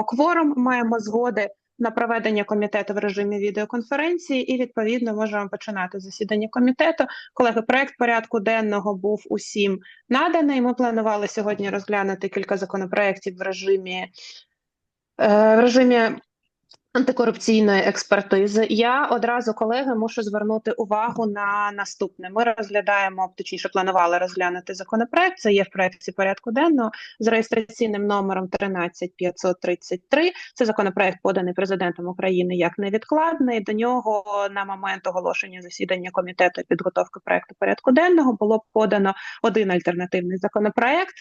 маємо кворум, маємо згоди на проведення комітету в режимі відеоконференції, і відповідно можемо починати засідання комітету. Колеги, проект порядку денного був усім наданий. Ми планували сьогодні розглянути кілька законопроєктів в режимі. е, В режимі антикорупційної експертизи. Я одразу, колеги, мушу звернути увагу на наступне. Ми розглядаємо, точніше, планували розглянути законопроект. Це є в проекті порядку денного з реєстраційним номером 13533. Це законопроект поданий президентом України як невідкладний. До нього на момент оголошення засідання комітету підготовки проекту порядку денного було подано один альтернативний законопроект.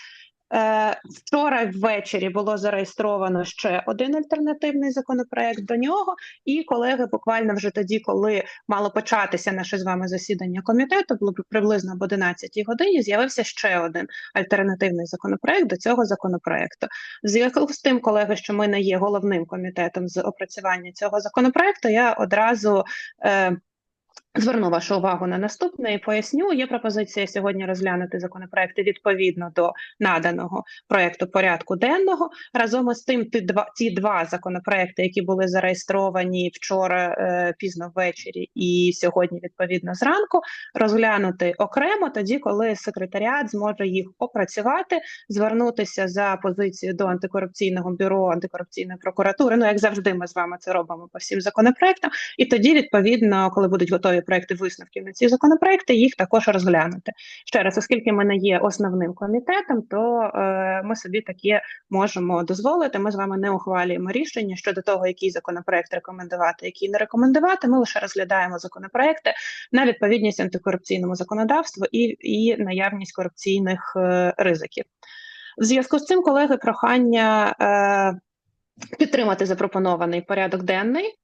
Е, Вчора ввечері було зареєстровано ще один альтернативний законопроект до нього. І колеги, буквально вже тоді, коли мало початися наше з вами засідання комітету, було приблизно об 11 годині. З'явився ще один альтернативний законопроект до цього законопроекту. В зв'язку з тим, колеги, що ми не є головним комітетом з опрацювання цього законопроекту, я одразу. Е, Зверну вашу увагу на наступне і поясню. Є пропозиція сьогодні розглянути законопроекти відповідно до наданого проекту порядку денного. Разом із тим, ті два ті два законопроекти, які були зареєстровані вчора е, пізно ввечері і сьогодні, відповідно зранку, розглянути окремо тоді, коли секретаріат зможе їх опрацювати, звернутися за позицією до антикорупційного бюро антикорупційної прокуратури. Ну як завжди, ми з вами це робимо по всім законопроектам. І тоді, відповідно, коли будуть готові проекти висновків на ці законопроекти, їх також розглянути. Ще раз, оскільки ми не є основним комітетом, то е, ми собі таке можемо дозволити. Ми з вами не ухвалюємо рішення щодо того, який законопроект рекомендувати, який не рекомендувати. Ми лише розглядаємо законопроекти на відповідність антикорупційному законодавству і, і наявність корупційних е, ризиків. В зв'язку з цим, колеги, прохання. Е, Підтримати запропонований порядок денний.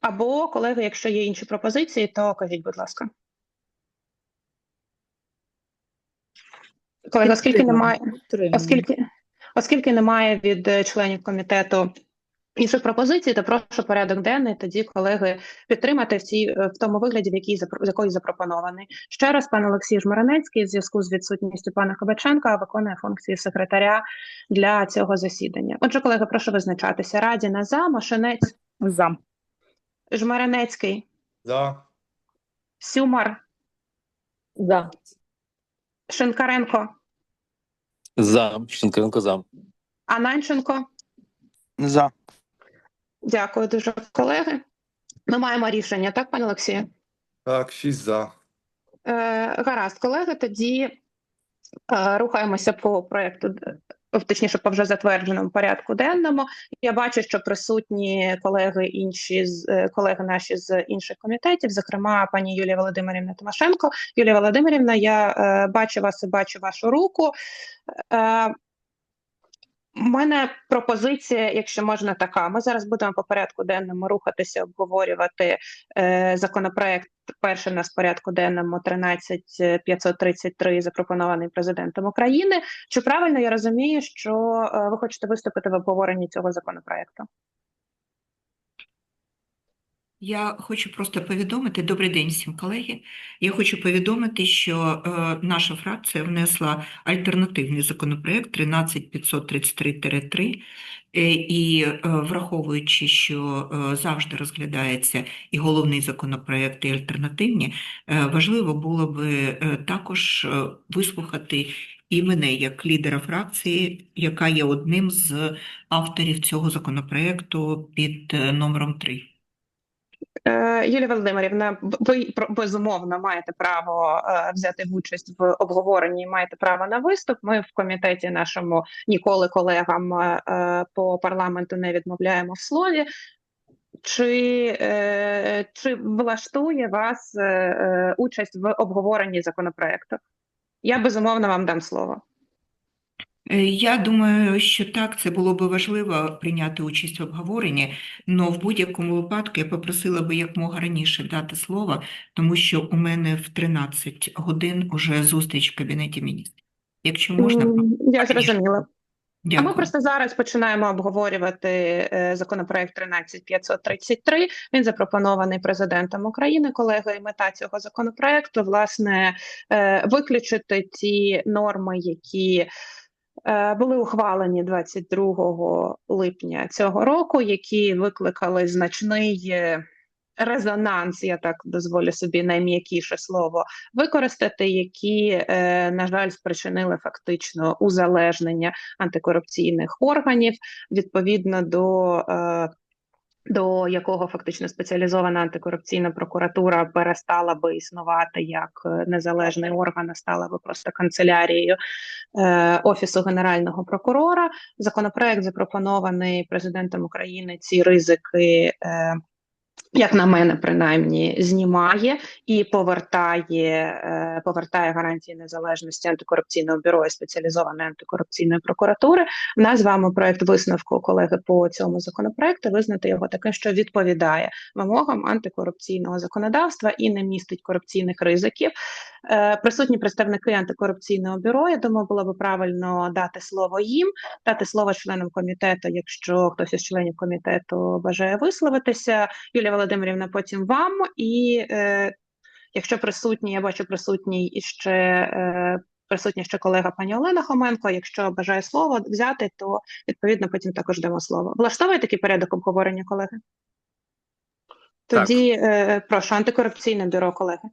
Або, колеги, якщо є інші пропозиції, то кажіть, будь ласка. Колеги, оскільки немає, оскільки, оскільки немає від е, членів комітету інших пропозицій, то прошу порядок денний тоді, колеги, підтримати в цій в тому вигляді, в запро- який запропонований. Ще раз, пан Олексій Жмаринецький, в зв'язку з відсутністю пана Кабаченка, виконує функції секретаря для цього засідання. Отже, колеги, прошу визначатися. Радіна за, Машинець, За. Жмаринецький, За. Сюмар, За. Шинкаренко, За. Шинкаренко за. Ананченко. За. Дякую дуже, колеги. Ми маємо рішення, так, пане Олексію? Так, шість за. Е, гаразд, колеги. Тоді е, рухаємося по проекту, д- точніше, по вже затвердженому порядку денному. Я бачу, що присутні колеги інші з е, колеги наші з інших комітетів, зокрема, пані Юлія Володимирівна Тимошенко. Юлія Володимирівна, я е, бачу вас і бачу вашу руку. Е, мене пропозиція, якщо можна, така. Ми зараз будемо по порядку денному рухатися, обговорювати е, законопроект. Перший у нас порядку денному 13533, запропонований президентом України. Чи правильно я розумію, що е, ви хочете виступити в обговоренні цього законопроекту? Я хочу просто повідомити, добрий день всім колеги. Я хочу повідомити, що е, наша фракція внесла альтернативний законопроект 13533-3, е, і е, враховуючи, що е, завжди розглядається і головний законопроект, і альтернативні, е, важливо було би е, також е, вислухати і мене як лідера фракції, яка є одним з авторів цього законопроекту під е, номером 3. Е, Юлія Володимирівна, ви безумовно маєте право е, взяти участь в обговоренні, маєте право на виступ. Ми в комітеті нашому ніколи колегам е, по парламенту не відмовляємо в слові. Чи, чи влаштує вас участь в обговоренні законопроекту? Я безумовно вам дам слово. Е, Я думаю, що так, це було би важливо прийняти участь в обговоренні, але в будь-якому випадку я попросила би якмога раніше дати слово, тому що у мене в 13 годин уже зустріч в Кабінеті міністрів. Якщо можна, Я зрозуміла. А ми просто зараз починаємо обговорювати е, законопроект 13533. Він запропонований президентом України. Колеги, і мета цього законопроекту власне е, виключити ті норми, які були ухвалені 22 липня цього року, які викликали значний е, резонанс, я так дозволю собі найм'якіше слово використати, які, е, на жаль, спричинили фактично узалежнення антикорупційних органів відповідно до. До якого фактично спеціалізована антикорупційна прокуратура перестала би існувати як е, незалежний орган, а стала би просто канцелярією е, Офісу Генерального прокурора. Законопроект запропонований президентом України. Ці ризики, е, як на мене, принаймні, знімає і повертає, е, повертає гарантії незалежності антикорупційного бюро і спеціалізованої антикорупційної прокуратури. В нас з вами проект висновку колеги по цьому законопроекту визнати його таким, що відповідає вимогам антикорупційного законодавства і не містить корупційних ризиків. Е, Присутні представники антикорупційного бюро. Я думаю, було би правильно дати слово їм, дати слово членам комітету, якщо хтось із членів комітету бажає висловитися. Юлія Володимирівна, потім вам. І е, якщо присутні, я бачу присутній іще. Е, Присутня ще колега пані Олена Хоменко. Якщо бажає слово взяти, то відповідно потім також дамо слово. Влаштовує такий порядок обговорення, колеги? Так. Тоді е, прошу антикорупційне бюро, колеги.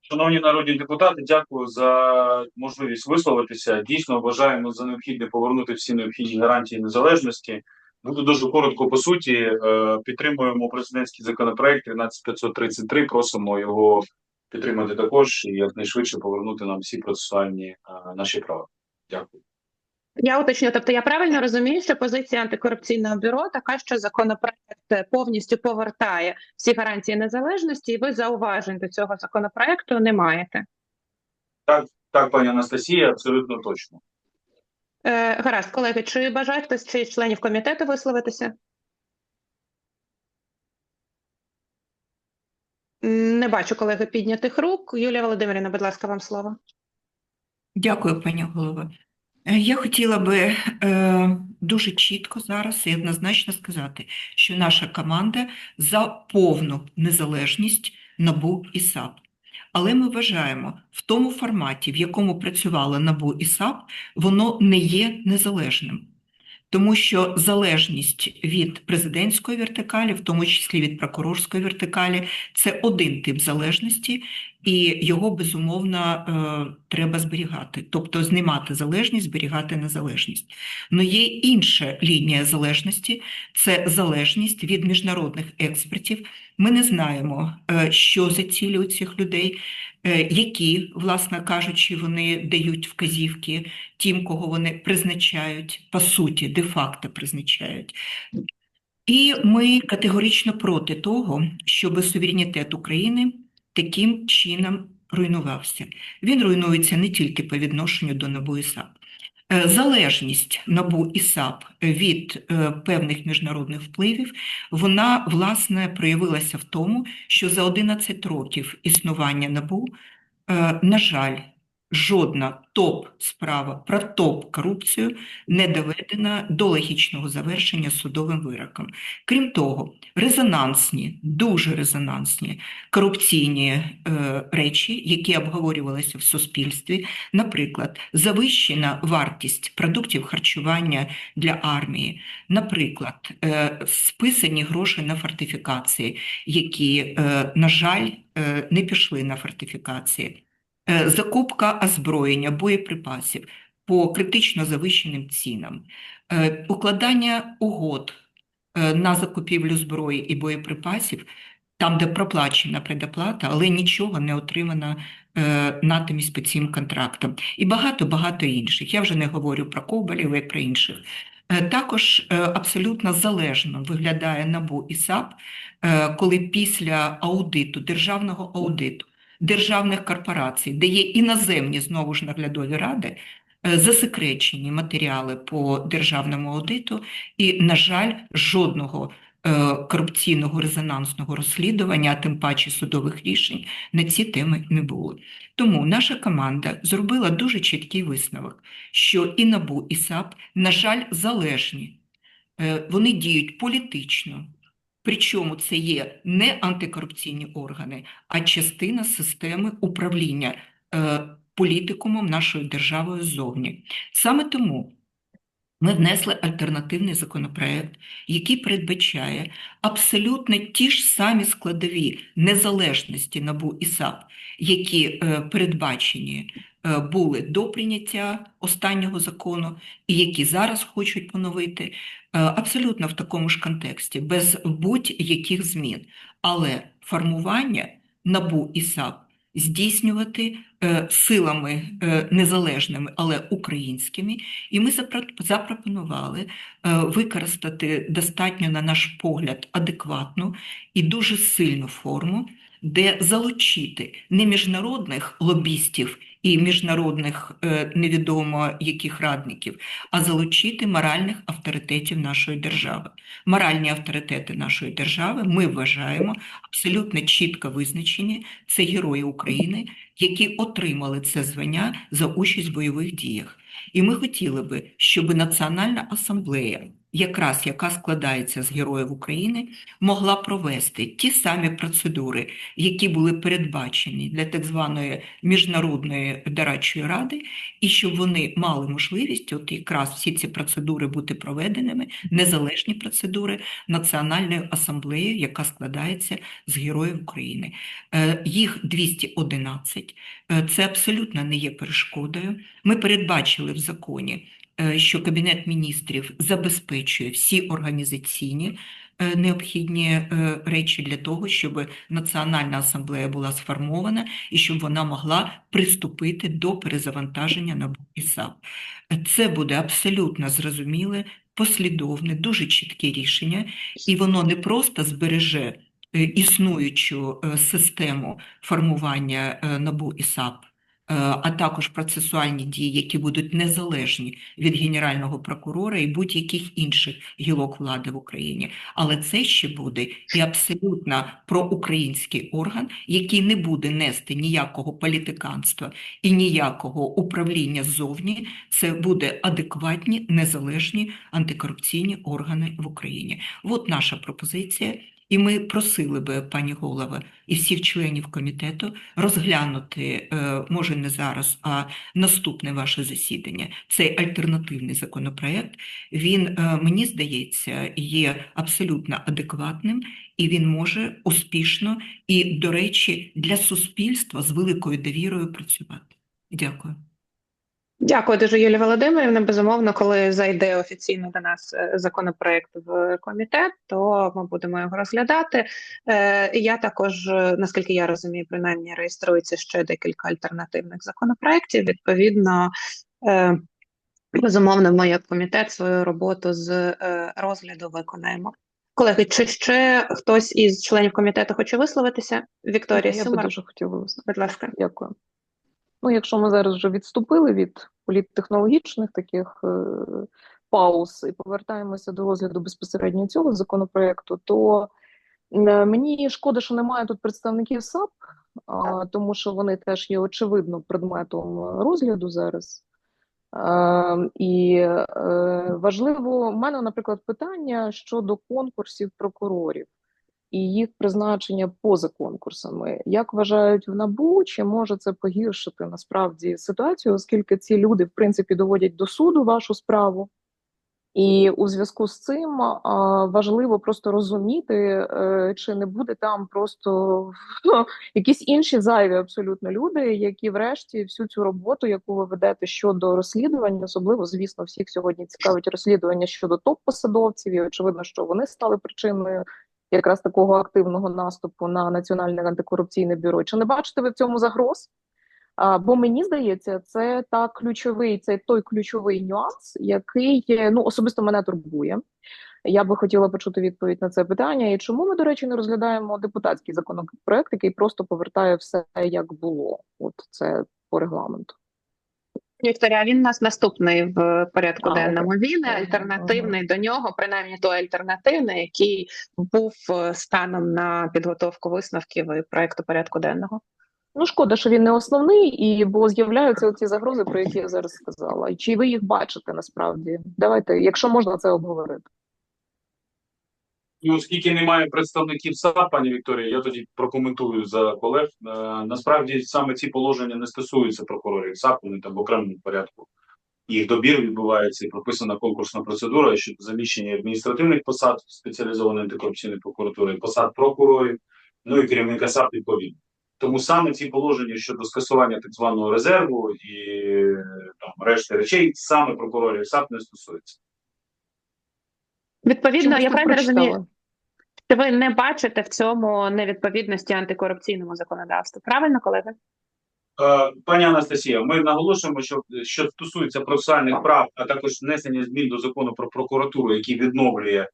Шановні народні депутати, дякую за можливість висловитися. Дійсно, вважаємо за необхідне повернути всі необхідні гарантії незалежності. Буду дуже коротко по суті. Е, Підтримуємо президентський законопроект 13533. Просимо його підтримати також і якнайшвидше повернути нам всі процесуальні е, наші права. Дякую. Я уточню, тобто я правильно розумію, що позиція антикорупційного бюро така, що законопроект повністю повертає всі гарантії незалежності, і ви зауважень до цього законопроекту не маєте. Так, Так, пані Анастасія, абсолютно точно. Е, гаразд, колеги, чи бажає хтось чи членів комітету висловитися? Не бачу колеги піднятих рук. Юлія Володимирівна, будь ласка, вам слово. Дякую, пані голово. Е, Я хотіла би е, дуже чітко зараз і однозначно сказати, що наша команда за повну незалежність НАБУ і САП. Але ми вважаємо, в тому форматі, в якому працювали НАБУ і САП, воно не є незалежним. Тому що залежність від президентської вертикалі, в тому числі від прокурорської вертикалі, це один тип залежності, і його безумовно е, треба зберігати, тобто знімати залежність, зберігати незалежність. Но є інша лінія залежності це залежність від міжнародних експертів. Ми не знаємо, е, що за цілі у цих людей, е, які, власне кажучи, вони дають вказівки тим, кого вони призначають, по суті, де-факто призначають. І ми категорично проти того, щоб суверенітет України таким чином руйнувався. Він руйнується не тільки по відношенню до НАБУ і САП. Е, Залежність НАБУ і САП від е, певних міжнародних впливів, вона, власне, проявилася в тому, що за 11 років існування НАБУ, е, на жаль, жодна топ-справа про топ-корупцію не доведена до логічного завершення судовим вироком. Крім того, резонансні, дуже резонансні корупційні е, речі, які обговорювалися в суспільстві, наприклад, завищена вартість продуктів харчування для армії, наприклад, е, списані гроші на фортифікації, які, е, на жаль, е, не пішли на фортифікації. Е, Закупка озброєння, боєприпасів по критично завищеним цінам, Е, укладання угод е, на закупівлю зброї і боєприпасів, там, де проплачена предоплата, але нічого не отримано натомість по цим контрактам. І багато-багато інших. Я вже не говорю про Ковбалів і про інших. Також абсолютно залежно виглядає НАБУ і САП, коли після аудиту, державного аудиту, державних корпорацій, де є іноземні знову ж наглядові ради, е, засекречені матеріали по державному аудиту, і, на жаль, жодного е, корупційного резонансного розслідування, а тим паче судових рішень на ці теми не було. Тому наша команда зробила дуже чіткий висновок, що і НАБУ, і САП, на жаль, залежні. Е, Вони діють політично, Причому це є не антикорупційні органи, а частина системи управління е, політикумом нашою державою ззовні. Саме тому ми внесли альтернативний законопроект, який передбачає абсолютно ті ж самі складові незалежності НАБУ і САП, які е, передбачені е, були до прийняття останнього закону, і які зараз хочуть поновити, е, абсолютно в такому ж контексті, без будь-яких змін. Але формування НАБУ і САП здійснювати е, силами е, незалежними, але українськими, і ми запропонували е, використати достатньо, на наш погляд, адекватну і дуже сильну форму, де залучити не міжнародних лобістів і міжнародних е, невідомо яких радників, а залучити моральних авторитетів нашої держави. Моральні авторитети нашої держави ми вважаємо абсолютно чітко визначені. Це герої України, які отримали це звання за участь в бойових діях. І ми хотіли би, щоб Національна асамблея, якраз яка складається з героїв України, могла провести ті самі процедури, які були передбачені для так званої міжнародної дорадчої ради, і щоб вони мали можливість, от якраз всі ці процедури бути проведеними, незалежні процедури Національною асамблеєю, яка складається з героїв України. Е, Їх 211. Е, Це абсолютно не є перешкодою. Ми передбачили в законі, що Кабінет міністрів забезпечує всі організаційні е, необхідні е, речі для того, щоб Національна асамблея була сформована і щоб вона могла приступити до перезавантаження НАБУ і САП. Е, Це буде абсолютно зрозуміле, послідовне, дуже чітке рішення, і воно не просто збереже е, існуючу е, систему формування е, НАБУ і САП, е, а також процесуальні дії, які будуть незалежні від Генерального прокурора і будь-яких інших гілок влади в Україні. Але це ще буде і абсолютно проукраїнський орган, який не буде нести ніякого політиканства і ніякого управління ззовні. Це буде адекватні, незалежні антикорупційні органи в Україні. От наша пропозиція. І ми просили би, пані голова, і всіх членів комітету розглянути, е, може не зараз, а наступне ваше засідання. Цей альтернативний законопроект, він, е, мені здається, є абсолютно адекватним, і він може успішно і, до речі, для суспільства з великою довірою працювати. Дякую. Дякую дуже, Юлія Володимирівна. Безумовно, коли зайде офіційно до нас е, законопроект в комітет, то ми будемо його розглядати. Е, Я також, е, наскільки я розумію, принаймні реєструється ще декілька альтернативних законопроєктів. Відповідно, е, безумовно, ми як комітет свою роботу з е, розгляду виконаємо. Колеги, чи ще хтось із членів комітету хоче висловитися? Вікторія Я би дуже хотіла висловити. будь ласка. Дякую. Ну, якщо ми зараз вже відступили від політтехнологічних таких е, пауз і повертаємося до розгляду безпосередньо цього законопроекту, то е, мені шкода, що немає тут представників САП, а, тому що вони теж є очевидно предметом е, розгляду зараз. Е, і е, важливо, в мене, наприклад, питання щодо конкурсів прокурорів і їх призначення поза конкурсами. Як вважають в НАБУ, чи може це погіршити насправді ситуацію, оскільки ці люди, в принципі, доводять до суду вашу справу? І у зв'язку з цим важливо просто розуміти, е, чи не буде там просто ну, якісь інші зайві абсолютно люди, які, врешті, всю цю роботу, яку ви ведете щодо розслідування, особливо, звісно, всіх сьогодні цікавить розслідування щодо топ-посадовців, і очевидно, що вони стали причиною якраз такого активного наступу на національне антикорупційне бюро. Чи не бачите ви в цьому загроз? Бо мені здається, це та ключовий, це той ключовий нюанс, який ну особисто мене турбує. Я би хотіла почути відповідь на це питання. І чому ми, до речі, не розглядаємо депутатський законопроект, який просто повертає все як було? От це по регламенту. Вікторія, він у нас наступний в порядку денному. Він альтернативний до нього, принаймні той альтернативний, який був е, станом на підготовку висновків і проекту порядку денного. Ну, шкода, що він не основний, і бо з'являються ці загрози, про які я зараз сказала. Чи ви їх бачите насправді? Давайте, якщо можна це обговорити. І оскільки немає представників САП, пані Вікторія, я тоді прокоментую за колег. Е, Насправді саме ці положення не стосуються прокурорів САП, вони там в окремому порядку. Їх добір відбувається і прописана конкурсна процедура щодо заміщення адміністративних посад спеціалізованої антикорупційної прокуратури, посад прокурорів, ну і керівника САП відповідно. Тому саме ці положення щодо скасування так званого резерву і е, там решти речей саме прокурорів САП не стосується. Відповідно, Чому я правильно розумію, що ви не бачите в цьому невідповідності антикорупційному законодавству. Правильно, колеги? Е, Пані Анастасія, ми наголошуємо, що що стосується процесуальних прав, а також внесення змін до закону про прокуратуру, який відновлює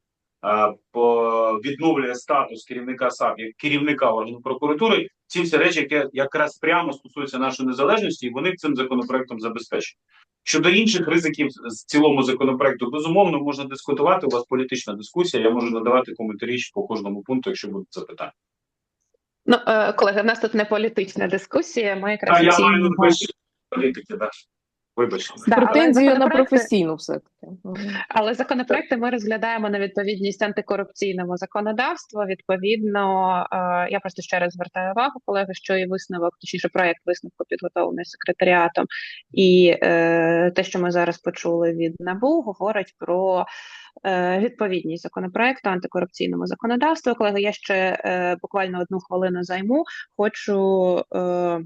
відновлює статус керівника САП як керівника органу прокуратури. Ці всі речі, які якраз прямо стосуються нашої незалежності, і вони цим законопроектом забезпечені. Щодо інших ризиків з цілому законопроекту, безумовно, можна дискутувати. У вас політична дискусія. Я можу надавати коментарі по кожному пункту, якщо будуть запитання. Ну, е, колеги, в нас тут не політична дискусія. Ми якраз А я маю на політики, так. Вибачте. Да, Претензію на професійну все-таки. Але законопроекти ми розглядаємо на відповідність антикорупційному законодавству. Відповідно, е, я просто ще раз звертаю увагу, колеги, що і висновок, точніше, проект висновку підготовлений секретаріатом, і е, те, що ми зараз почули від НАБУ, говорить про е, відповідність законопроекту антикорупційному законодавству. Колеги, я ще е, буквально одну хвилину займу. Хочу. Е,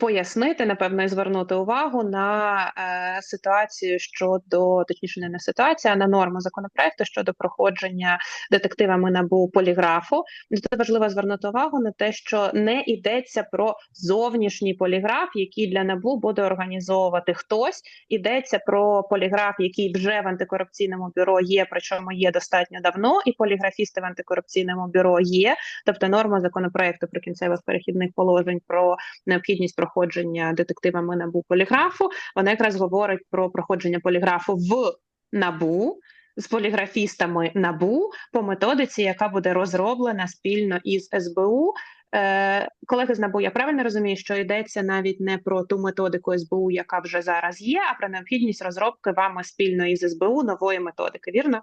Пояснити, напевно, і звернути увагу на е, ситуацію щодо, точніше, не на ситуацію, а на норму законопроекту щодо проходження детективами НАБУ поліграфу. Тут важливо звернути увагу на те, що не йдеться про зовнішній поліграф, який для НАБУ буде організовувати хтось. Йдеться про поліграф, який вже в антикорупційному бюро є, причому є достатньо давно, і поліграфісти в антикорупційному бюро є. Тобто норма законопроекту про кінцевих перехідних положень про необхідність проходження детективами НАБУ поліграфу. Вона якраз говорить про проходження поліграфу в НАБУ з поліграфістами НАБУ по методиці, яка буде розроблена спільно із СБУ. Е, колеги з НАБУ, я правильно розумію, що йдеться навіть не про ту методику СБУ, яка вже зараз є, а про необхідність розробки вами спільно із СБУ нової методики. Вірно?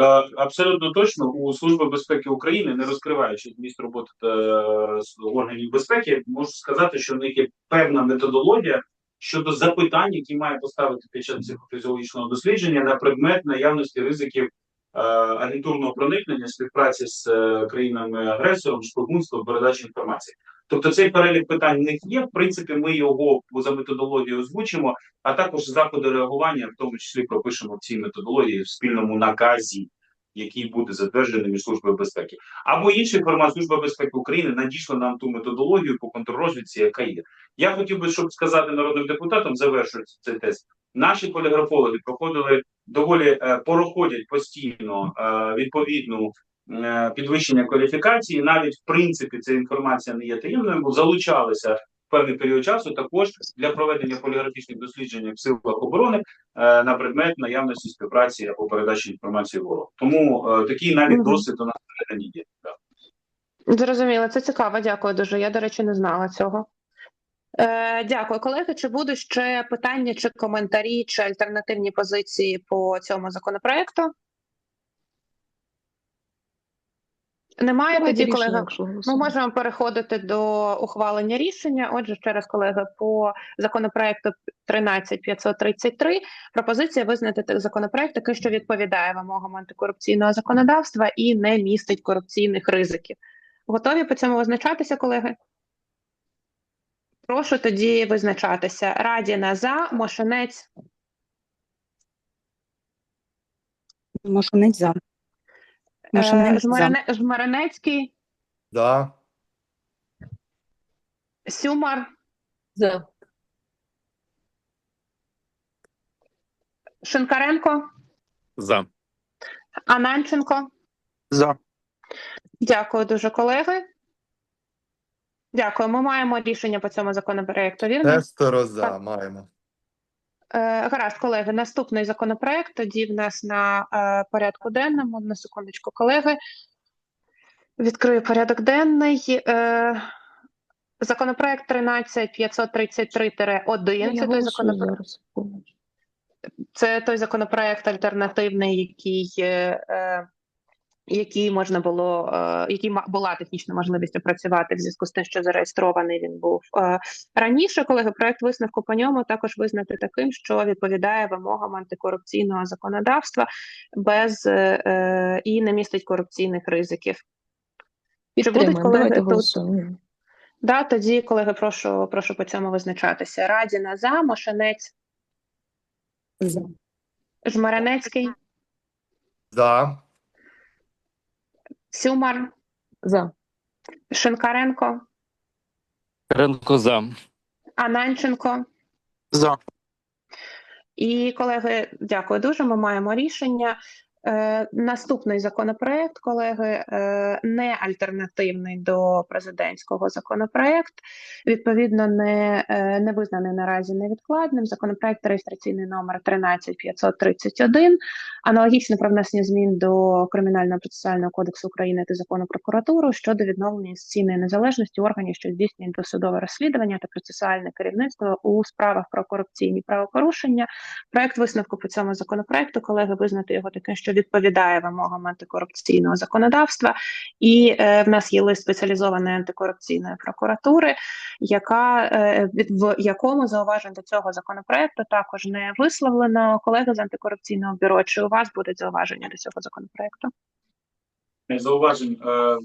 Е, Абсолютно точно у Служби безпеки України, не розкриваючи зміст роботи е, з органів безпеки, можу сказати, що в них є певна методологія щодо запитань, які має поставити під час психофізіологічного дослідження на предмет наявності ризиків е, агентурного проникнення, співпраці з е, країнами-агресором, шпигунства, передачі інформації. Тобто цей перелік питань в них є. В принципі, ми його за методологією озвучимо, а також заходи реагування, в тому числі пропишемо в цій методології в спільному наказі, який буде затверджений між службою безпеки, або інший формат служби безпеки України надійшла нам ту методологію по контррозвідці, яка є. Я хотів би, щоб сказати народним депутатам, завершуючи цей тест. Наші поліграфологи проходили доволі е, проходять постійно е, відповідну підвищення кваліфікації. Навіть в принципі ця інформація не є таємною, бо залучалися в певний період часу також для проведення поліграфічних досліджень в силах оборони е, на предмет наявності співпраці або передачі інформації ворогу. Тому е, такий навіть досвід у нас всередині є. Зрозуміло, це цікаво. Дякую дуже. Я, до речі, не знала цього. Е, дякую, колеги. Чи будуть ще питання, чи коментарі, чи альтернативні позиції по цьому законопроекту? Немає Давайте тоді, рішення, колеги. Ми можемо переходити до ухвалення рішення. Отже, ще раз, колеги, по законопроекту 13533 пропозиція визнати законопроект такий, що відповідає вимогам антикорупційного законодавства і не містить корупційних ризиків. Готові по цьому визначатися, колеги? Прошу тоді визначатися. Радіна за, Мошенець, Мошенець за. Е, Мошенець за. Жмерене- Сюмар, За. Шинкаренко, За. Ананченко. За. Дякую дуже, колеги. Дякую. Ми маємо рішення по цьому законопроекту. Вірно? Шестеро за маємо. Е, гаразд, колеги. Наступний законопроект. Тоді в нас на е, порядку денному. На секундочку, колеги. Відкрию порядок денний. Е, законопроект 13533-1. Це той законопроект. Це той законопроект альтернативний, який, е, можна було, е, ма- була технічна можливість опрацювати в зв'язку з тим, що зареєстрований він був е, раніше. Колеги, проект висновку по ньому також визнати таким, що відповідає вимогам антикорупційного законодавства без е, і не містить корупційних ризиків. Чи будуть колеги Давайте тут? голосуємо. Да, тоді, колеги, прошу, прошу по цьому визначатися. Радіна за, Мошенець, За. Жмаренецький, За. Сюмар, За. Шинкаренко, Ренко за. Ананченко. За. І, колеги, дякую дуже. Ми маємо рішення. Е, наступний законопроект, колеги, е, не альтернативний до президентського законопроект. Відповідно, не, е, не визнаний наразі невідкладним. Законопроект реєстраційний номер 13531. Аналогічно про внесення змін до Кримінального процесуального кодексу України та закону про прокуратуру щодо відновлення інституційної незалежності органів, що здійснюють досудове розслідування та процесуальне керівництво у справах про корупційні правопорушення. Проект висновку по цьому законопроекту, колеги, визнати його таким, що відповідає вимогам антикорупційного законодавства. І е, в нас є лист спеціалізованої антикорупційної прокуратури, яка е, в якому зауважень до цього законопроекту також не висловлено. Колеги з антикорупційного бюро, чи у вас будуть зауваження до цього законопроекту? Зауважень е,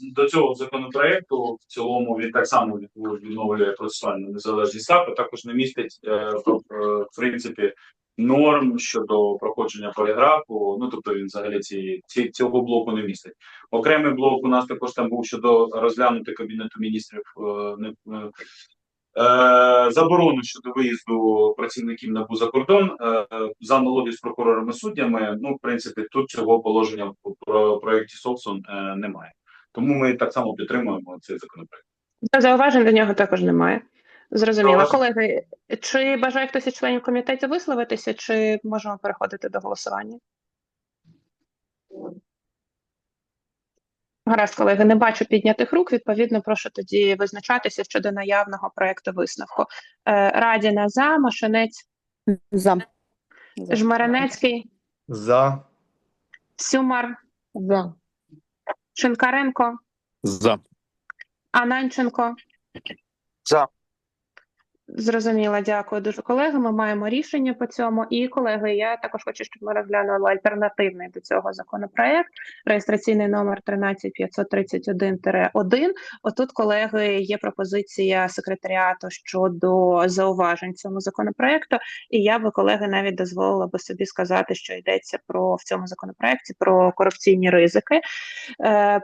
до цього законопроекту в цілому він так само відновлює процесуальну незалежність САП, також не містить е, е, в принципі норм щодо проходження поліграфу. Ну тобто він взагалі ці, ці цього блоку не містить. Окремий блок у нас також там був щодо розглянути кабінету міністрів е, не е, Е, заборону щодо виїзду працівників НАБУ за кордон е, за аналогію з прокурорами суддями. Ну, в принципі, тут цього положення в про проєкті Совсон е, немає. Тому ми так само підтримуємо цей законопроект. Зауважень до нього також немає. Зрозуміло. Колеги, чи бажає хтось із членів комітету висловитися, чи можемо переходити до голосування? Гаразд, колеги, не бачу піднятих рук. Відповідно, прошу тоді визначатися щодо наявного проекту висновку. Е, Радіна за, Машинець, За. Жмеренецький, За. Сюмар, За. Шинкаренко, За. Ананченко. За. Зрозуміла, дякую дуже колеги. Ми маємо рішення по цьому. І колеги, я також хочу, щоб ми розглянули альтернативний до цього законопроект, реєстраційний номер 13531-1. Отут, колеги, є пропозиція секретаріату щодо зауважень цьому законопроекту. І я би колеги навіть дозволила би собі сказати, що йдеться про в цьому законопроекті про корупційні ризики. Е,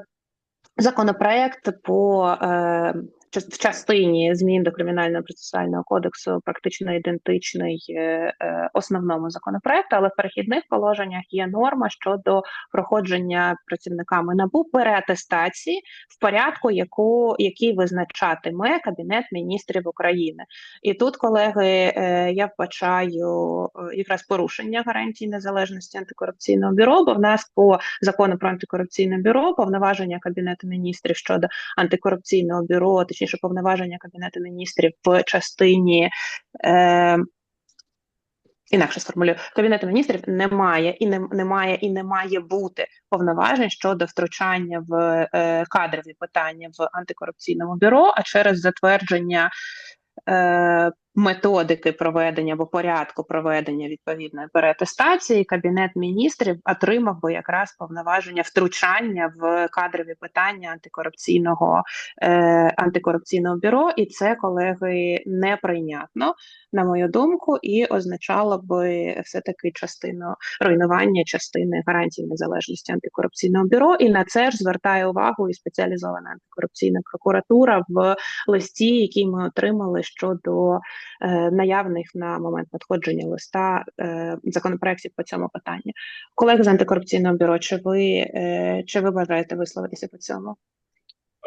законопроект по е, в частині змін до кримінального процесуального кодексу практично ідентичний е, е, основному законопроекту, але в перехідних положеннях є норма щодо проходження працівниками НАБУ переатестації в порядку, яку який визначатиме Кабінет міністрів України. І тут, колеги, е, я вбачаю якраз порушення гарантій незалежності антикорупційного бюро, бо в нас по закону про антикорупційне бюро повноваження Кабінету міністрів щодо антикорупційного бюро, точніше, повноваження Кабінету міністрів в частині. Е, Інакше сформулюю, Кабінету міністрів немає і не немає і не має бути повноважень щодо втручання в е, кадрові питання в антикорупційному бюро, а через затвердження е, методики проведення або порядку проведення відповідної переатестації, кабінет міністрів отримав би якраз повноваження втручання в кадрові питання антикорупційного е, антикорупційного бюро, і це колеги неприйнятно, на мою думку, і означало би все таки частину руйнування частини гарантій незалежності антикорупційного бюро. І на це ж звертає увагу і спеціалізована антикорупційна прокуратура в листі, який ми отримали щодо наявних на момент надходження листа е, законопроєктів по цьому питанню. Колеги з антикорупційного бюро, чи ви е, чи ви бажаєте висловитися по цьому?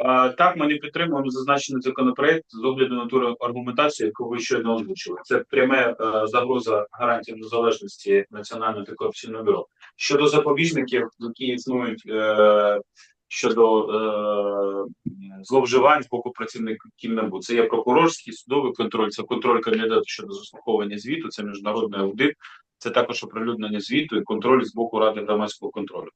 Е, Так, ми не підтримуємо зазначений законопроект з огляду на ту аргументацію, яку ви щойно озвучили. Це пряме е, загроза гарантії незалежності Національного антикорупційного бюро. Щодо запобіжників, які існують е, щодо е, зловживань з боку працівників НАБУ. Це є прокурорський судовий контроль, це контроль кандидата щодо заслуховування звіту, це міжнародний аудит, це також оприлюднення звіту і контроль з боку ради громадського контролю.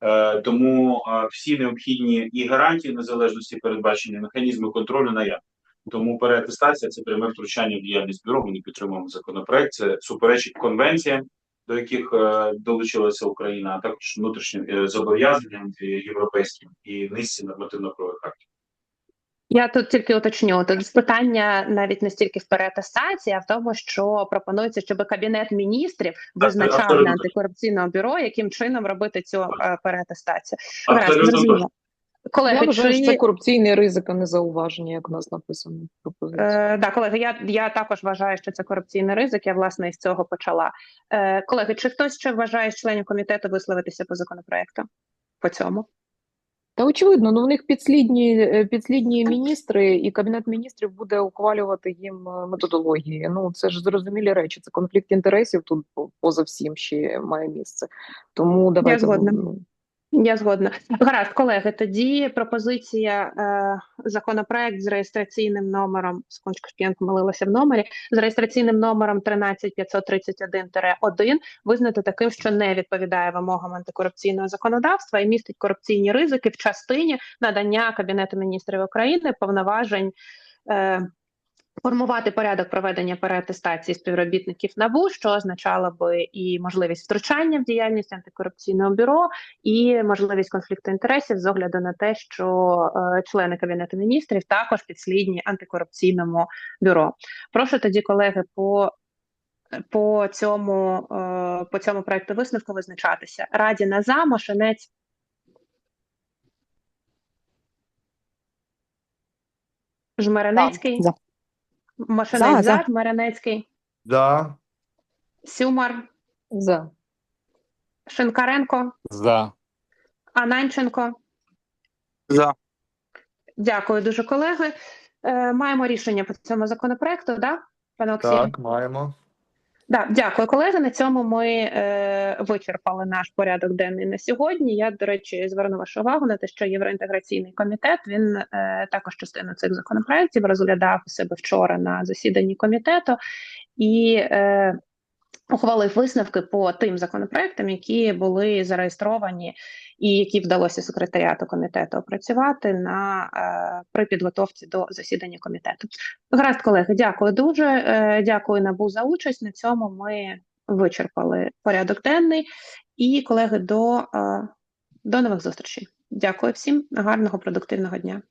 Е, тому е, всі необхідні і гарантії незалежності передбачені механізми контролю наявні. Тому переатестація це пряме втручання в діяльність бюро. Ми не підтримуємо законопроект. Це суперечить конвенціям, до яких е, долучилася Україна, а також внутрішнім е, зобов'язанням е, європейським і низці нормативно-правових актів. Я тут тільки уточню. Тут питання навіть не стільки в переатестації, а в тому, що пропонується, щоб кабінет міністрів визначав для антикорупційного бюро, яким чином робити цю переатестацію. Абсолютно. Колеги, Я вважаю, що чи це корупційний ризик, а не зауваження, як у нас написано. Е, да, колеги, я, я також вважаю, що це корупційний ризик. Я власне із цього почала. Е, колеги, чи хтось ще вважає з членів комітету висловитися по законопроекту? По цьому? Та очевидно, ну в них підслідні, е, підслідні міністри, і кабінет міністрів буде ухвалювати їм е, методології. Ну це ж зрозумілі речі. Це конфлікт інтересів тут поза всім ще має місце. Тому давайте згодна. Я згодна. Гаразд, колеги. Тоді пропозиція е, законопроект з реєстраційним номером секундочку, щоб я помилилася в номері з реєстраційним номером 13531-1 визнати таким, що не відповідає вимогам антикорупційного законодавства і містить корупційні ризики в частині надання Кабінету міністрів України повноважень. Е, Формувати порядок проведення переатестації співробітників НАБУ, що означало би і можливість втручання в діяльність антикорупційного бюро, і можливість конфлікту інтересів з огляду на те, що е, члени кабінету міністрів також підслідні антикорупційному бюро. Прошу тоді, колеги, по, по цьому е, по цьому проекту висновку визначатися. Раді Наза, Мошенець. Жмеренецький, За. Мошенець За, за, Маринецький, За. Сюмар, за. Шинкаренко, За. Ананченко. За. Дякую дуже, колеги. Е, маємо рішення по цьому законопроекту, да, пане Олексію? Так, маємо. Да, дякую, колеги. На цьому ми е, вичерпали наш порядок денний на сьогодні. Я, до речі, зверну вашу увагу на те, що євроінтеграційний комітет він е, також частину цих законопроєктів розглядав у себе вчора на засіданні комітету і е, ухвалив висновки по тим законопроектам, які були зареєстровані і які вдалося секретаріату комітету опрацювати на е, при підготовці до засідання комітету. Гаразд, колеги, дякую дуже. Е, Дякую НАБУ за участь. На цьому ми вичерпали порядок денний. І, колеги, до, е, до нових зустрічей. Дякую всім. Гарного продуктивного дня.